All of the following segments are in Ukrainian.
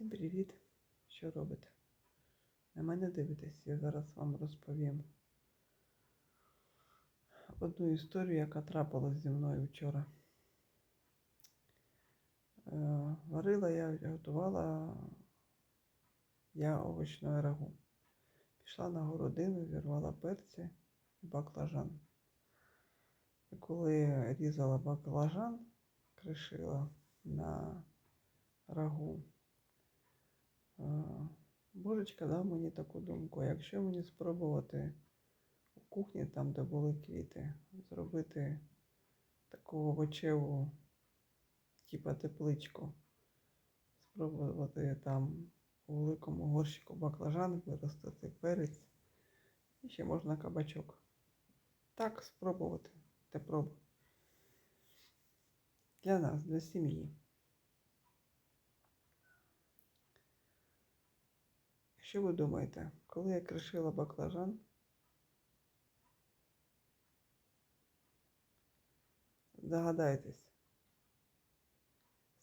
Всім привіт! Що робите? На мене дивитесь, я зараз вам розповім одну історію, яка трапилась зі мною вчора. Е, Варила я, готувала я овочне рагу. Пішла на городину, зірвала перці і баклажан. І коли різала баклажан, кришила на рагу, Божечка дав мені таку думку, якщо мені спробувати у кухні, там, де були квіти, зробити таку овочеву, типа тепличку, спробувати там у великому горщику баклажан виростити перець і ще можна кабачок. Так, спробувати. Те пробуй. Для нас, для сім'ї. Що ви думаєте, коли я кришила баклажан? Догадайтесь.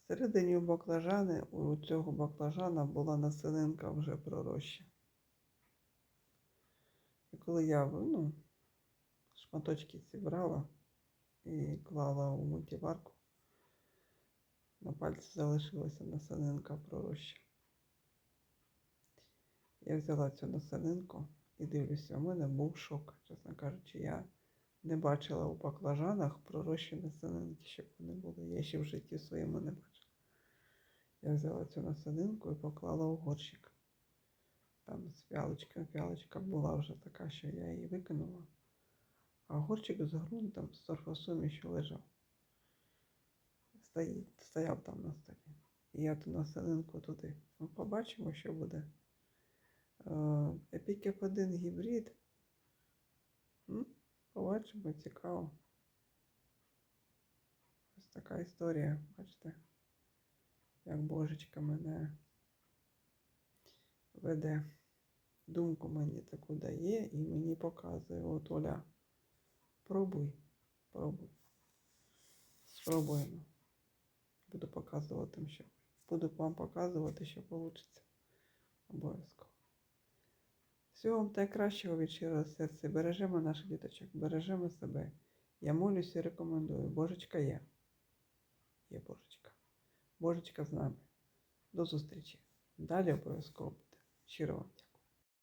Всередині у баклажани, у цього баклажана була насининка вже пророща. І коли я ну, шматочки зібрала і клала у мультиварку, на пальці залишилася насининка пророща. Я взяла цю насадинку і дивлюся, у мене був шок, чесно кажучи, я не бачила у баклажанах пророщені насадинки, щоб вони були. Я ще в житті своєму не бачила. Я взяла цю насадинку і поклала у горщик. Там з пялочкою. Пялочка була вже така, що я її викинула. А горщик з ґрунтом, з торфосумі, що лежав. Стоїть, стояв там на столі. І я ту насадинку туди. Ми побачимо, що буде. Epic F1 гібрид. Побачимо, цікаво. Ось така історія, бачите, як божечка мене веде. Думку мені таку дає і мені показує. От Оля, пробуй, пробуй. Спробуємо. Буду показувати, що. Буду вам показувати, що вийде. Обов'язково. Всього вам найкращого від щирого серця. Бережемо наших діточок, бережемо себе. Я молюсь і рекомендую. Божечка є. Є Божечка. Божечка з нами. До зустрічі. Далі обов'язково буде. Щиро вам.